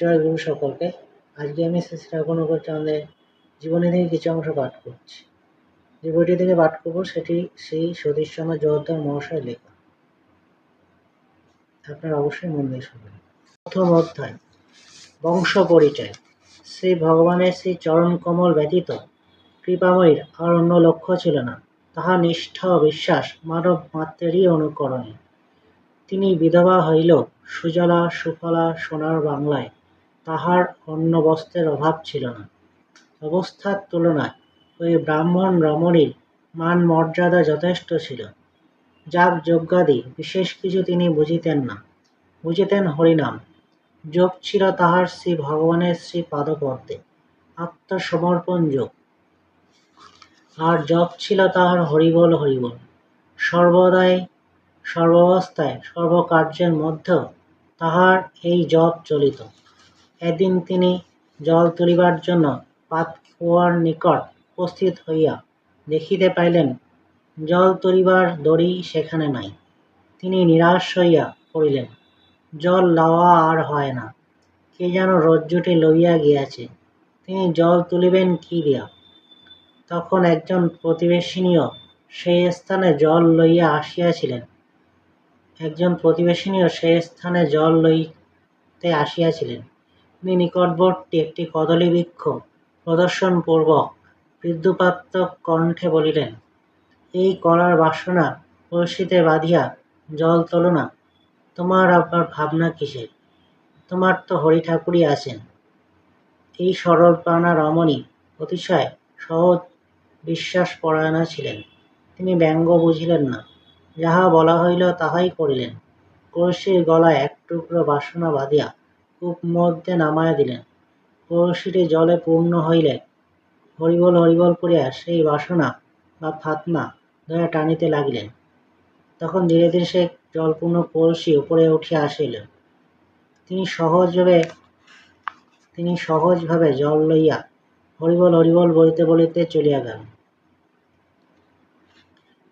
জয় গুরু সকলকে। আজকে আমি শ্রী শ্রাবণগর চাঁদের জীবনী থেকে কিছু অংশ পাঠ করছি। যে বইটি থেকে পাঠ করব, সেটি সেই সতীশচন্দ্র জোহরদার মহাশয় লেখা। আপনারা অবশ্যই মন দিয়ে শুনবেন প্রথম অধ্যায়, বংশ পরিচয়। শ্রী ভগবানের শ্রী চরণ কমল ব্যতীত কৃপাময়ীর আর অন্য লক্ষ্য ছিল না। তাহা নিষ্ঠা ও বিশ্বাস মানব মাত্রেরই অনুকরণে। তিনি বিধবা হইল সুজলা সুফলা সোনার বাংলায় তাহার অন্য বস্ত্রের অভাব ছিল না। অবস্থার তুলনায় ওই ব্রাহ্মণ রমণীর মান মর্যাদা যথেষ্ট ছিল। যাগ যজ্ঞাদি, বিশেষ কিছু তিনি বুঝিতেন না। বুঝিতেন হরিনাম। যোগ ছিল তাহার শ্রী ভগবানের শ্রী পাদপদ্মে, আত্মসমর্পণ যোগ। আর জপ ছিল তাহার হরিবল হরিবল। সর্বদাই, সর্বাবস্থায়, সর্বকার্যের মধ্যেও তাহার এই জপ চলিত। একদিন তিনি জল তুলিবার জন্য পাতকুয়ার নিকট উপস্থিত হইয়া দেখিতে পাইলেন, জল তুলিবার দড়ি সেখানে নাই। তিনি নিরাশ হইয়া পড়িলেন, জল লওয়া আর হয় না, কে যেন রজ্জুটি লইয়া গিয়াছে। তিনি জল তুলিবেন কি দিয়া? তখন একজন প্রতিবেশিনীও সেই স্থানে জল লইয়া আসিয়াছিলেন। একজন প্রতিবেশিনীও সেই স্থানে জল লইতে আসিয়াছিলেন। তিনি নিকটবর্তী একটি কদলী বৃক্ষ প্রদর্শনপূর্বক বিদ্যুপাত্মক কণ্ঠে বলিলেন, এই কলার বাসনা কলসিতে বাঁধিয়া জল তোলো না। তোমার আবার ভাবনা কিসের? তোমার তো হরি ঠাকুরই আছেন। এই সরল প্রাণা রমণী অতিশয় সহজ বিশ্বাস পরায়ণা ছিলেন। তিনি ব্যঙ্গ বুঝিলেন না। যাহা বলা হইল তাহাই করিলেন। কলসির গলায় এক টুকরো বাসনা বাঁধিয়া কূপ মধ্যে নামাইয়া দিলেন। কলসিটি জলে পূর্ণ হইলে হরিবল হরিবল করিয়া সেই বাসনা বা ফাতনা ধরে টানিতে লাগিলেন। তখন ধীরে ধীরে সে জলপূর্ণ কলসি উপরে উঠিয়া আসিল। তিনি সহজভাবে তিনি সহজভাবে জল লইয়া হরিবল হরিবল বলিতে বলিতে চলিয়া গেল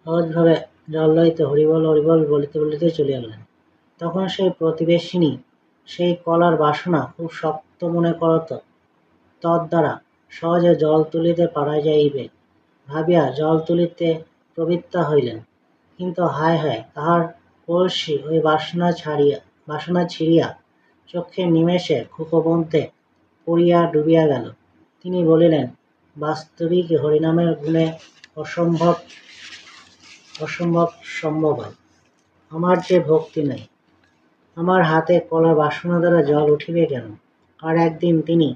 সহজভাবে জল লইতে হরিবল হরিবল বলিতে বলিতে চলিয়া গেলেন। তখন সেই প্রতিবেশিনী সেই কলার বাসনা খুব শক্ত মনে করত। তদ্বারা সহজে জল তুলিতে পারা যাইবে। ভাবিয়া জল তুলিতে প্রবৃত্তা হইলেন। কিন্তু হায় হায় তাহার কলসি ওই বাসনা ছাড়িয়া, বাসনা ছিঁড়িয়া চক্ষে নিমেষে কূপমধ্যে পড়িয়া ডুবিয়া গেল। তিনি বলিলেন, বাস্তবিক হরিনামের গুণে অসম্ভব অসম্ভব সম্ভব হয়। আমার যে ভক্তি নাই আমার হাতে কলার বাসনা দ্বারা জল উঠিবে কেন? আর একদিন তিনি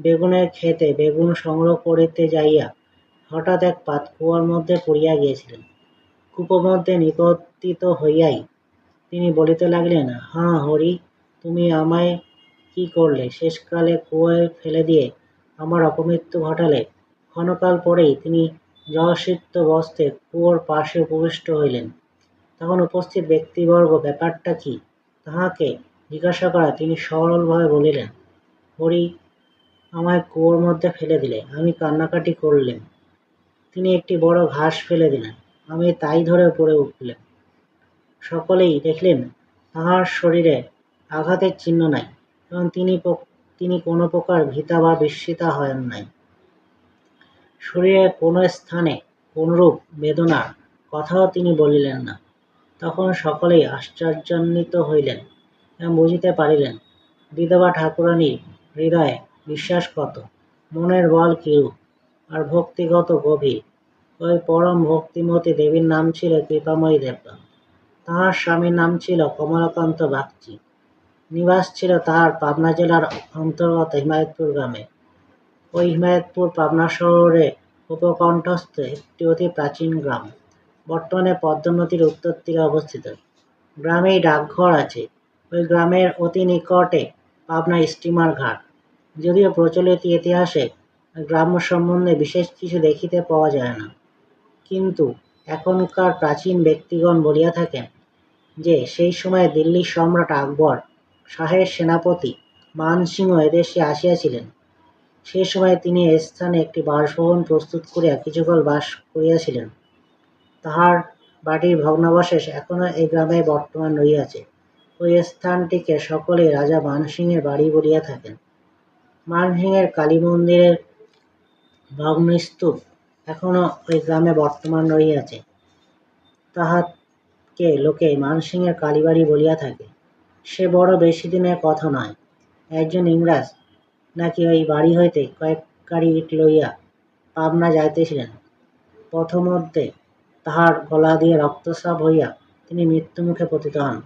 বেগুনের ক্ষেতে বেগুন সংগ্রহ করিতে যাইয়া হঠাৎ এক পাত পাতকুয়ার মধ্যে পড়িয়া গিয়েছিলেন। কূপমধ্যে নিপতিত হইয়াই তিনি বলিতে লাগলেন, হাঁ হরি, তুমি আমায় কি করলে? শেষকালে কুয়োয় ফেলে দিয়ে আমার অপমৃত্যু ঘটালে ক্ষণকাল পরেই তিনি জলসিক্ত বস্ত্রে কুয়োর পাশে উপবিষ্ট হইলেন। তখন উপস্থিত ব্যক্তিবর্গ, ব্যাপারটা কি? তাহাকে জিজ্ঞাসা করা তিনি সরলভাবে বলিলেন, হরি, আমায় কুয়োর মধ্যে ফেলে দিলে, আমি কান্নাকাটি করলেন। তিনি একটি বড় ঘাস ফেলে দিলেন, আমি তাই ধরে পড়ে উঠলেন। সকলেই দেখলেন, তাহার শরীরে আঘাতের চিহ্ন নাই, এবং তিনি তিনি কোনো প্রকার ভীতা বা বিস্মিতা হন নাই। শরীরের কোনো স্থানে কোনরূপ বেদনার কথাও তিনি বলিলেন না। তখন সকলেই আশ্চর্যান্বিত হইলেন এবং বুঝিতে পারিলেন, বিধবা ঠাকুরানীর হৃদয়ে বিশ্বাস কত, মনের বল কিরূপ আর ভক্তিগত গভীর। ওই পরম ভক্তিমতী দেবীর নাম ছিল কৃপাময়ী দেবতা তাহার স্বামীর নাম ছিল কমলাকান্ত বাগচি। নিবাস ছিল তাহার পাবনা জেলার অন্তর্গত হিমায়তপুর গ্রামে। ওই হিমায়তপুর পাবনা শহরে উপকণ্ঠস্থ একটি অতি প্রাচীন গ্রাম। বর্তমানে পদ্মা নদীর উত্তর তীরে অবস্থিত। গ্রামেই ডাকঘর আছে। ওই গ্রামের অতি নিকটে পাবনা স্টিমার ঘাট। যদিও প্রচলিত ইতিহাসে গ্রাম্য সম্বন্ধে বিশেষ কিছু দেখিতে পাওয়া যায় না। কিন্তু এখনকার প্রাচীন ব্যক্তিগণ বলিয়া থাকেন যে, সেই সময় দিল্লির সম্রাট আকবর শাহের সেনাপতি মানসিংহ এদেশে আসিয়াছিলেন। সেই সময় তিনি এ স্থানে একটি বাসভবন প্রস্তুত করিয়া কিছুকাল বাস করিয়াছিলেন। তাহার বাড়ির ভগ্নাবশেষ এখনও এই গ্রামে বর্তমান রহিয়াছে। ওই স্থানটিকে সকলেই রাজা মানসিংহের বাড়ি বলিয়া থাকেন। মানসিংহের কালী মন্দিরের ভগ্নস্তূপ এখনও ওই গ্রামে বর্তমান রহিয়াছে। তাহাকে লোকে মানসিংহের কালীবাড়ি বলিয়া থাকে। সে বড় বেশি দিনের কথা নয়। একজন ইংরাজ নাকি ওই বাড়ি হইতে কয়েক গাড়ি ইট লইয়া পাবনা যাইতেছিলেন। পথমধ্যে তাহার গলা দিয়ে রক্তস্রাব হইয়া তিনি মৃত্যুমুখে পতিত হন।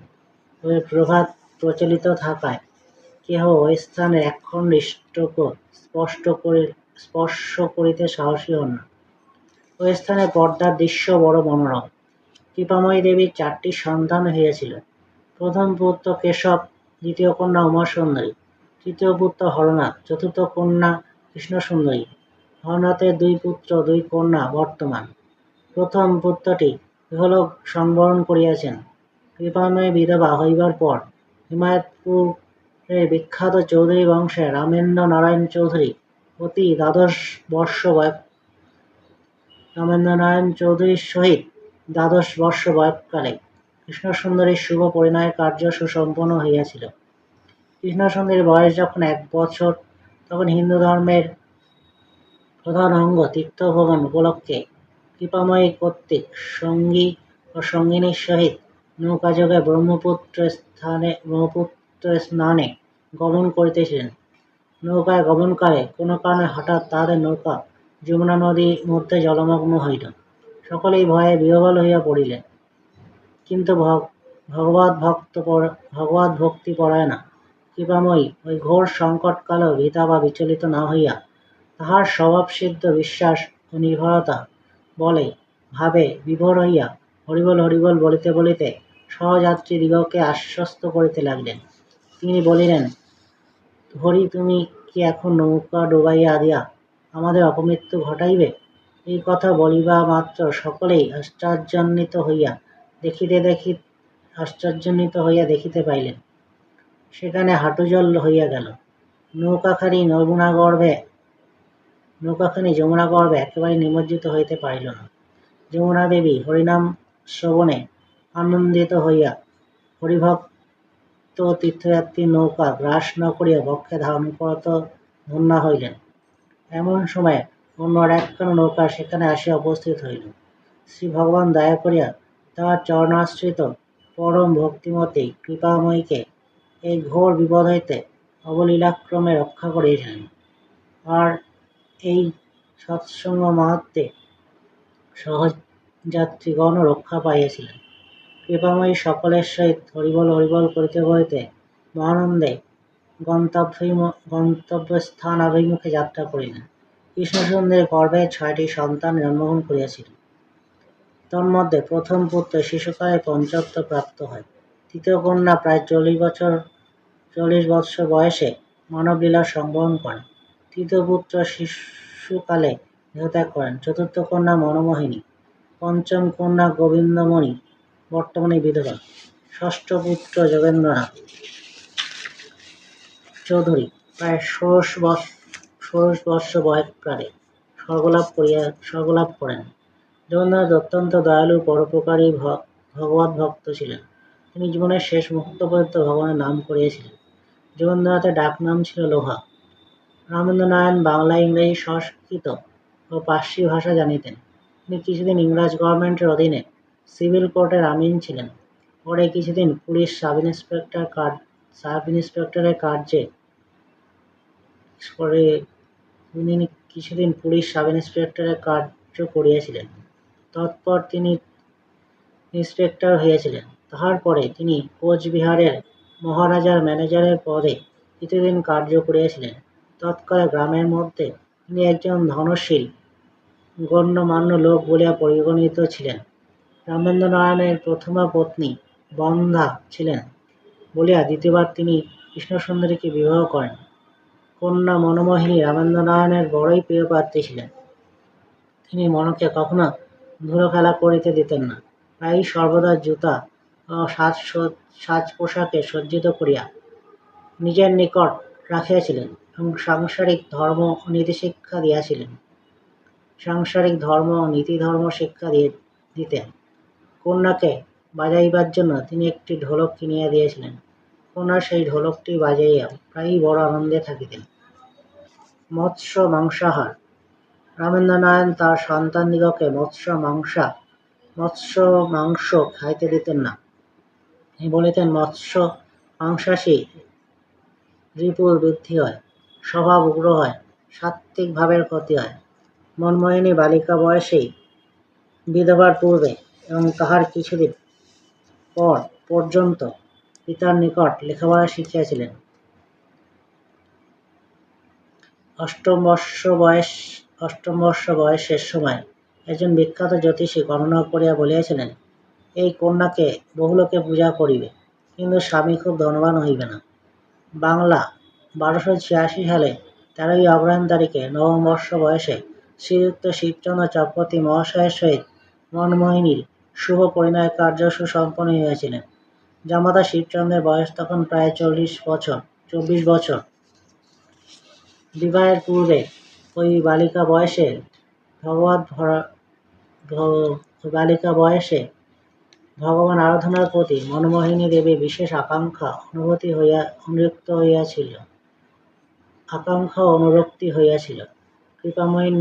ওই প্রভাত প্রচলিত থাকায় কেহ ওই স্থানে একখণ্ড ইষ্টকও স্পষ্ট করে, স্পর্শ করিতে সাহসী হন না। ওই স্থানে পর্দার দৃশ্য বড় মনোরম। কৃপাময়ী দেবীর চারটি সন্তান হইয়াছিল। প্রথম পুত্র কেশব, দ্বিতীয় কন্যা উমা সুন্দরী তৃতীয় পুত্র হরনাথ, চতুর্থ কন্যা কৃষ্ণ সুন্দরী হরনাথের দুই পুত্র, দুই কন্যা বর্তমান। প্রথম পুত্রটি ইহলোক সংবরণ করিয়াছেন। কৃপাময় বিধবা হইবার পর হিমায়তপুরের বিখ্যাত চৌধুরী বংশে রামেন্দ্র নারায়ণ চৌধুরী অতি দ্বাদশ বর্ষ বয়স, রামেন্দ্র নারায়ণ চৌধুরীর সহিত দ্বাদশ বর্ষ বয়সকালে কৃষ্ণসুন্দরীর শুভ পরিণয়ের কার্য সুসম্পন্ন হইয়াছিল। কৃষ্ণসুন্দরীর বয়স যখন এক বছর, তখন হিন্দু ধর্মের প্রধান অঙ্গ তীর্থভ্রমণ উপলক্ষে কৃপাময়ী কর্তৃক সঙ্গী ও সঙ্গিনীর সহিত নৌকাযোগে ব্রহ্মপুত্র স্থানে, ব্রহ্মপুত্র স্নানে গমন করিতেছিলেন। নৌকায় গমনকালে কোনো কারণে হঠাৎ তাহাদের নৌকা যমুনা নদীর মধ্যে জলমগ্ন হইল। সকলেই ভয়ে বিহবল হইয়া পড়িলেন। কিন্তু ভগবত ভক্ত ভগবত ভক্তি পরায়ণা কৃপাময়ী ওই ঘোর সংকটকালেও ভীতা বা বিচলিত না হইয়া তাহার স্বভাবসিদ্ধ বিশ্বাস ও নির্ভরতা বলে, ভাবে, বিভোর হইয়া হরিবল হরিবল বলিতে বলিতে সহযাত্রীদিগকে আশ্বস্ত করিতে লাগলেন। তিনি বলিলেন, হরি, তুমি কি এখন নৌকা ডুবাইয়া দিয়া আমাদের অপমৃত্যু ঘটাইবে? এই কথা বলিবা মাত্র সকলেই আশ্চর্যান্বিত হইয়া দেখিতে দেখি, আশ্চর্যান্বিত হইয়া দেখিতে পাইলেন। সেখানে হাঁটুজল হইয়া গেল। নৌকাখানি যমুনা গর্ভে নৌকাখানি যমুনা গর্ভে একেবারে নিমজ্জিত হইতে পারিল না। যমুনা দেবী হরিনাম শ্রবণে আনন্দিত হইয়া হরিভক্ত তীর্থযাত্রী নৌকা গ্রাস না করিয়া বক্ষে ধারণ করত ধন্যা হইলেন। এমন সময় অন্য একখানা নৌকা সেখানে আসিয়া উপস্থিত হইল। শ্রী ভগবান দয়া করিয়া তাহার চরণাশ্রিত পরম ভক্তিমতী কৃপাময়ীকে এই ঘোর বিপদ হইতে অবলীলাক্রমে রক্ষা করিয়াছিলেন আর এই সৎসঙ্গ মাহাত্মে সহযাত্রীগণও রক্ষা পাইয়াছিলেন। কৃপাময়ী সকলের সহিত হরিবল হরিবল করিতে করিতে মহানন্দে গন্তব্য গন্তব্যস্থান অভিমুখে যাত্রা করিলেন। কৃষ্ণচন্দ্রের গর্ভে ছয়টি সন্তান জন্মগ্রহণ করিয়াছিল। তন্মধ্যে প্রথম পুত্র শিশুকালে পঞ্চত্ব প্রাপ্ত হয়। তৃতীয় কন্যা প্রায় চল্লিশ বছর, চল্লিশ বৎসর বয়সে মানবলীলা সংবরণ করেন। তৃতীয় পুত্র শিশুকালে দেহত্যাগ করেন। চতুর্থ কন্যা মনোমোহিনী, পঞ্চম কন্যা গোবিন্দমণি বর্তমানে বিধবা। ষষ্ঠ পুত্র যোগেন্দ্রনাথ চৌধুরী প্রায় ষোড়শ বর্ষ বয়সকালে স্বর্গলাভ করেন। জগন্নাথ অত্যন্ত দয়ালু পরোপকারী ভগবত ভক্ত ছিলেন। তিনি জীবনের শেষ মুহূর্ত পর্যন্ত ভগবানের নাম করিয়েছিলেন। যোগেন্দ্রনাথের ডাক নাম ছিল লোহা। রামেন্দ্র নারায়ণ বাংলা ইংরেজি সংস্কৃত ও পার্সি ভাষা জানিতেন। তিনি কিছুদিন ইংরাজ গভর্নমেন্টের অধীনে সিভিল কোর্টের আমিন ছিলেন। পরে কিছুদিন police sub inspector card sub ইন্সপেক্টরের কার্যে পরে তিনি কিছুদিন পুলিশ সাব ইন্সপেক্টরের কার্য করিয়াছিলেন। তৎপর তিনি ইন্সপেক্টর হইয়াছিলেন। তাহার পরে তিনি কোচবিহারের মহারাজার ম্যানেজারের পদে কিছুদিন কার্য করিয়াছিলেন। তৎকালে গ্রামের মধ্যে তিনি একজন ধনশীল, গণ্যমান্য লোক বলিয়া পরিগণিত ছিলেন। রামেন্দ্র নারায়ণের প্রথমা পত্নী বন্ধা ছিলেন বলিয়া দ্বিতীয়বার তিনি কৃষ্ণসুন্দরীকে বিবাহ করেন। কন্যা মনোমোহিনী রামেন্দ্র নারায়ণের বড়ই প্রিয় প্রার্থী ছিলেন। তিনি মনকে কখনো ধুলো খেলা করিতে দিতেন না। প্রায়ই সর্বদা জুতা ও সাজ সাজ পোশাকে সজ্জিত করিয়া নিজের নিকট রাখিয়াছিলেন। এবং সাংসারিক ধর্ম ও নীতিশিক্ষা দিয়াছিলেন। সাংসারিক ধর্ম ও নীতি ধর্ম শিক্ষা দিয়ে দিতেন। কন্যাকে বাজাইবার জন্য তিনি একটি ঢোলক কিনিয়া দিয়েছিলেন। কন্যা সেই ঢোলকটি বাজাইয়া প্রায়ই বড় আনন্দে থাকিতেন। মৎস্য মাংসাহার। রামেন্দ্রনারায়ণ তার সন্তানদিগকে মৎস্য মাংসা, মৎস্য মাংস খাইতে দিতেন না। তিনি বলিতেন, মৎস্য মাংসাশী, রিপুর বৃদ্ধি হয়। স্বভাব উগ্র হয় সাত্ত্বিক ভাবের ক্ষতি হয়। মনমোহিনী বালিকা বয়সেই বিধবার পূর্বে এবং তাহার কিছুদিন পর পর্যন্ত পিতার নিকট লেখাপড়া শিখিয়াছিলেন। অষ্টম বর্ষ বয়স, অষ্টম বর্ষ বয়সের সময় একজন বিখ্যাত জ্যোতিষী গণনা করিয়া বলিয়াছিলেন, এই কন্যাকে বহুলোকে পূজা করিবে, কিন্তু স্বামী খুব ধনবান হইবে না। বাংলা বারোশো ছিয়াশি সালে তেরোই অগ্রহায়ণ তারিখে নবম বর্ষ বয়সে শ্রীযুক্ত শিবচন্দ্র চক্রবর্তী মহাশয়ের সহিত মনমোহিনীর শুভ পরিণয় কার্য সুসম্পন্ন হইয়াছিলেন জামাতা শিবচন্দ্রের বয়স তখন প্রায় চল্লিশ বছর, চব্বিশ বছর। বিবাহের পূর্বে ওই বালিকা বয়সে, ভগবত বালিকা বয়সে ভগবান আরাধনার প্রতি মনমোহিনী দেবী বিশেষ আকাঙ্ক্ষা অনুভূতি হইয়া, অনুরক্ত হইয়াছিল। আকাঙ্ক্ষা অনুরক্তি হইয়াছিল। কৃপাময়ীর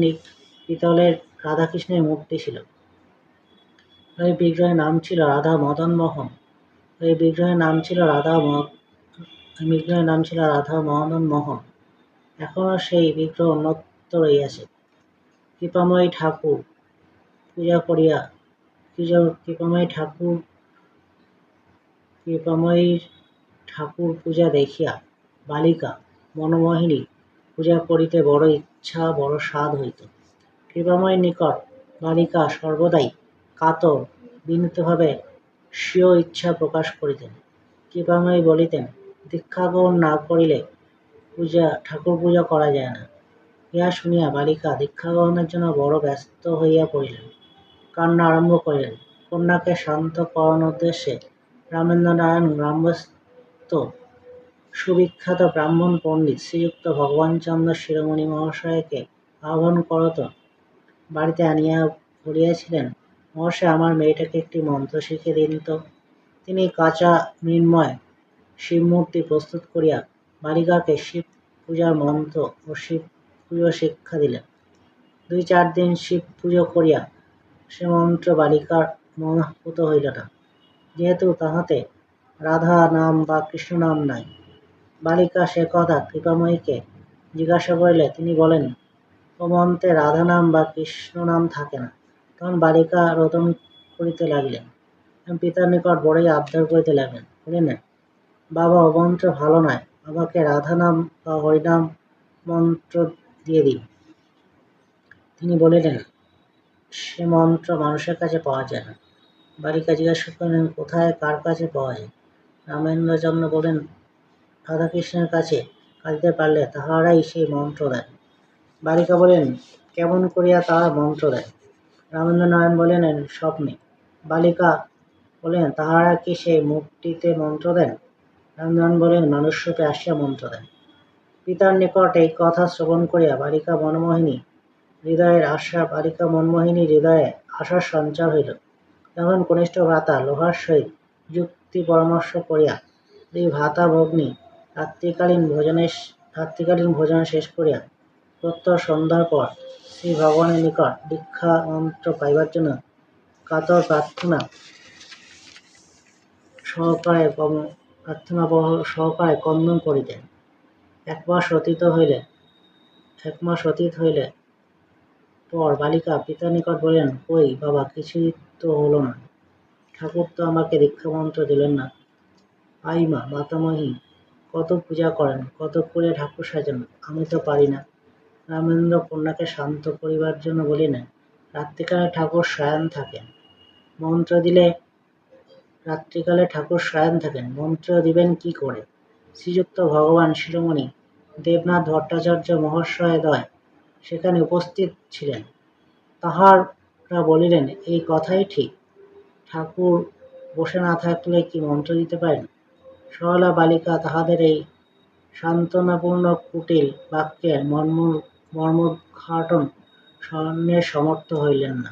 পিতলের রাধাকৃষ্ণের মূর্তি ছিল। ওই বিগ্রহের নাম ছিল রাধা মদন মোহন। ওই বিগ্রহের নাম ছিল রাধা বিগ্রহের নাম ছিল রাধা মদন মোহন। এখনও সেই বিগ্রহ অন্যত্র রইয়াছে কৃপাময়ী ঠাকুর পূজা করিয়া কৃপাময়ী ঠাকুর কৃপাময়ীর ঠাকুর পূজা দেখিয়া বালিকা মনমোহিনী পূজা করিতে বড় ইচ্ছা, বড় স্বাদ হইত। কৃপাময়ের নিকট বালিকা সর্বদাই কাতর, বিনীতভাবে স্বীয় ইচ্ছা প্রকাশ করিতেন। কৃপাময়ী বলিতেন দীক্ষা গ্রহণ না করিলে পূজা, ঠাকুর পূজা করা যায় না ইহা শুনিয়া বালিকা দীক্ষা গ্রহণের জন্য বড় ব্যস্ত হইয়া পড়িলেন। কান্না আরম্ভ করিলেন। কন্যাকে শান্ত করানোর উদ্দেশ্যে রামেন্দ্রনারায়ণ গ্রামস্থ সুবিখ্যাত ব্রাহ্মণ পণ্ডিত শ্রীযুক্ত ভগবানচন্দ্র শিরোমণি মহাশয়কে আহ্বান করত। বাড়িতে আনিয়া বলিয়াছিলেন মহাশয়, আমার মেয়েটাকে একটি মন্ত্র শিখিয়ে দিন তো। তিনি কাঁচা মৃন্ময় শিবমূর্তি প্রস্তুত করিয়া বালিকাকে শিব পূজার মন্ত্র ও শিব পুজো শিক্ষা দিলেন। দুই চার দিন শিব পুজো করিয়া সে মন্ত্র বালিকার মনঃপুত হইল না। যেহেতু তাহাতে রাধা নাম বা কৃষ্ণ নাম নাই বালিকা সে কথা কৃপাময়ীকে জিজ্ঞাসা করিলে তিনি বলেন ও মন্ত্রে রাধা নাম বা কৃষ্ণ নাম থাকে না। তখন বালিকা রোদন করিতে লাগিলেন। পিতার নিকট বড়ই আবদার করিতে লাগলেন। বলিলেন, বাবা, ও মন্ত্র ভালো নয়। আমাকে রাধা নাম বা হরিনাম মন্ত্র দিয়ে দিন তিনি বলিলেন, সে মন্ত্র মানুষের কাছে পাওয়া যায় না। বালিকা জিজ্ঞাসা করলেন, কোথায়, কার কাছে পাওয়া যায়? রামেন্দ্রচন্দ্র বলেন রাধাকৃষ্ণের কাছে কাঁদিতে পারলে তাহারাই সেই মন্ত্র দেন বালিকা বলেন, কেমন করিয়া তারা মন্ত্র দেয়? রামেন্দ্রনারায়ণ বলেন, স্বপ্নে। বালিকা বলেন, তাহারা কি সেই মূর্তিতে মন্ত্র দেন? রামনারায়ণ বলেন মানুষরূপে আসিয়া মন্ত্র দেন। পিতার নিকট এই কথা শ্রবণ করিয়া বালিকা মনমোহিনী হৃদয়ের আশা, বালিকা মনমোহিনী হৃদয়ে আশার সঞ্চার হইল। তখন কনিষ্ঠ ভ্রাতা লোহার সহিত যুক্তি পরামর্শ করিয়া, দুই ভাতা ভগ্নী রাত্রিকালীন ভোজনের রাত্রিকালীন ভোজন শেষ করিয়া প্রত্যহ সন্ধ্যার পর শ্রী ভগবানের নিকট দীক্ষা মন্ত্র পাইবার জন্য কাতর প্রার্থনা সহকারে প্রার্থনা সহকারে কন্দন করিতেন। এক মাস অতীত হইলে, এক মাস অতীত হইলে পর বালিকা পিতার নিকট বললেন, কই বাবা, কিছুই তো হলো না। ঠাকুর তো আমাকে দীক্ষা মন্ত্র দিলেন না। আই মা, মাতামহী কত পূজা করেন, কত করে ঠাকুর সাজান, আমি তো পারি না। রামেন্দ্র কন্যাকে শান্ত করিবার জন্য বলিলেন, রাত্রিকালে ঠাকুর শয়ন থাকেন। মন্ত্র দিলে, রাত্রিকালে ঠাকুর শয়ন থাকেন, মন্ত্র দিবেন কি করে? শ্রীযুক্ত ভগবান শিরোমণি, দেবনাথ ভট্টাচার্য মহাশয়দয় সেখানে উপস্থিত ছিলেন। তাহারা বলিলেন, এই কথাই ঠিক। ঠাকুর বসে না থাকলে কি মন্ত্র দিতে পারেন? সরলা বালিকা তাহাদের এই সান্ত্বনাপূর্ণ কুটিল বাক্যের মর্ম মর্মোদ্ঘাটন স্মরণের সমর্থ হইলেন না।